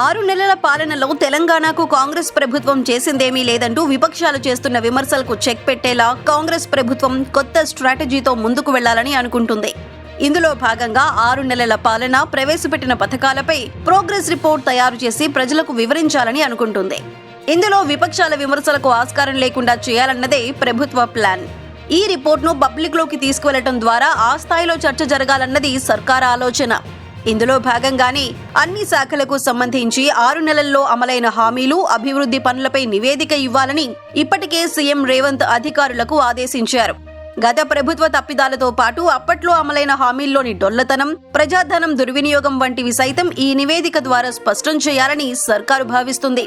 ఆరు నెలల పాలనలో తెలంగాణకు కాంగ్రెస్ ప్రభుత్వం చేసిందేమీ లేదంటూ విపక్షాలు చేస్తున్న విమర్శలకు చెక్ పెట్టేలా కాంగ్రెస్ ప్రభుత్వం కొత్త స్ట్రాటజీతో ముందుకు వెళ్ళాలని అనుకుంటుంది. ఇందులో భాగంగా ఆరు నెలల పాలన ప్రవేశపెట్టిన పథకాలపై ప్రోగ్రెస్ రిపోర్ట్ తయారు చేసి ప్రజలకు వివరించాలని అనుకుంటుంది. ఇందులో విపక్షాల విమర్శలకు ఆస్కారం లేకుండా చేయాలన్నదే ప్రభుత్వ ప్లాన్. ఈ రిపోర్ట్ను పబ్లిక్లోకి తీసుకువెళ్ళటం ద్వారా ఆ స్థాయిలో చర్చ జరగాలన్నది సర్కార్ ఆలోచన. ఇందులో భాగంగానే అన్ని శాఖలకు సంబంధించి ఆరు నెలల్లో అమలైన హామీలు అభివృద్ధి పనులపై నివేదిక ఇవ్వాలని ఇప్పటికే సీఎం రేవంత్ అధికారులకు ఆదేశించారు. గత ప్రభుత్వ తప్పిదాలతో పాటు అప్పట్లో అమలైన హామీల్లోని డొల్లతనం ప్రజాధనం దుర్వినియోగం వంటివి సైతం ఈ నివేదిక ద్వారా స్పష్టం చేయాలని సర్కారు భావిస్తుంది.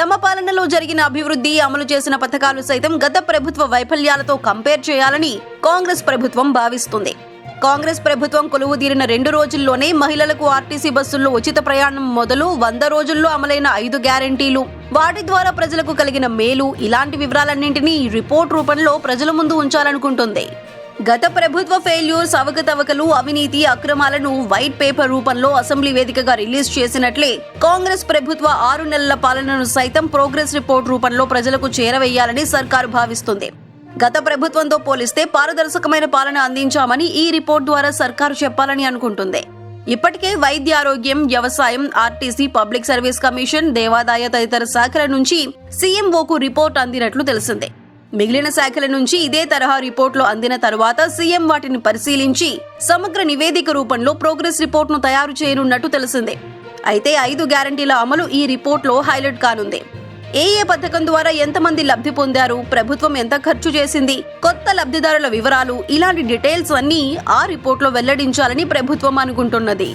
తమ పాలనలో జరిగిన అభివృద్ధి అమలు చేసిన పథకాలు సైతం గత ప్రభుత్వ వైఫల్యాలతో కంపేర్ చేయాలని కాంగ్రెస్ ప్రభుత్వం భావిస్తుంది. కాంగ్రెస్ ప్రభుత్వం కొలువుదీరిన రెండు రోజుల్లోనే మహిళలకు ఆర్టీసీ బస్సుల్లో ఉచిత ప్రయాణం మొదలు వంద రోజుల్లో అమలైన ఐదు గ్యారంటీలు. వాటి ద్వారా ప్రజలకు కలిగిన మేలు ఇలాంటి వివరాలన్నింటినీ రిపోర్ట్ రూపంలో ప్రజల ముందు ఉంచాలనుకుంటుంది. గత ప్రభుత్వ ఫెయిల్యూర్స్ అవకతవకలు అవినీతి అక్రమాలను వైట్ పేపర్ రూపంలో అసెంబ్లీ వేదికగా రిలీజ్ చేసినట్లే కాంగ్రెస్ ప్రభుత్వ ఆరు నెలల పాలనను సైతం ప్రోగ్రెస్ రిపోర్ట్ రూపంలో ప్రజలకు చేరవేయాలని సర్కారు భావిస్తుంది. గత ప్రభుత్వంతో పోలిస్తే పారదర్శకమైన పాలన అందించామని ఈ రిపోర్ట్ ద్వారా సర్కారు చెప్పాలని అనుకుంటుంది. ఇప్పటికే వైద్య ఆరోగ్యం వ్యవసాయం ఆర్టీసీ పబ్లిక్ సర్వీస్ కమిషన్ దేవాదాయ తదితర శాఖల నుంచి సీఎంఓకు రిపోర్ట్ అందినట్లు తెలిసిందే. మిగిలిన శాఖల నుంచి ఇదే తరహా రిపోర్ట్లు అందిన తరువాత సీఎం వాటిని పరిశీలించి సమగ్ర నివేదిక రూపంలో ప్రోగ్రెస్ రిపోర్ట్ను తయారు చేయనున్నట్టు తెలిసిందే. అయితే ఐదు గ్యారంటీల అమలు ఈ రిపోర్ట్లో హైలైట్ కానుంది. ఏ ఏ పథకం ద్వారా ఎంతమంది లబ్ధి పొందారు? ప్రభుత్వం ఎంత ఖర్చు చేసింది? కొత్త లబ్ధిదారుల వివరాలు ఇలాంటి డీటెయిల్స్ అన్నీ ఆ రిపోర్ట్లో వెల్లడించాలని ప్రభుత్వం అనుకుంటున్నది.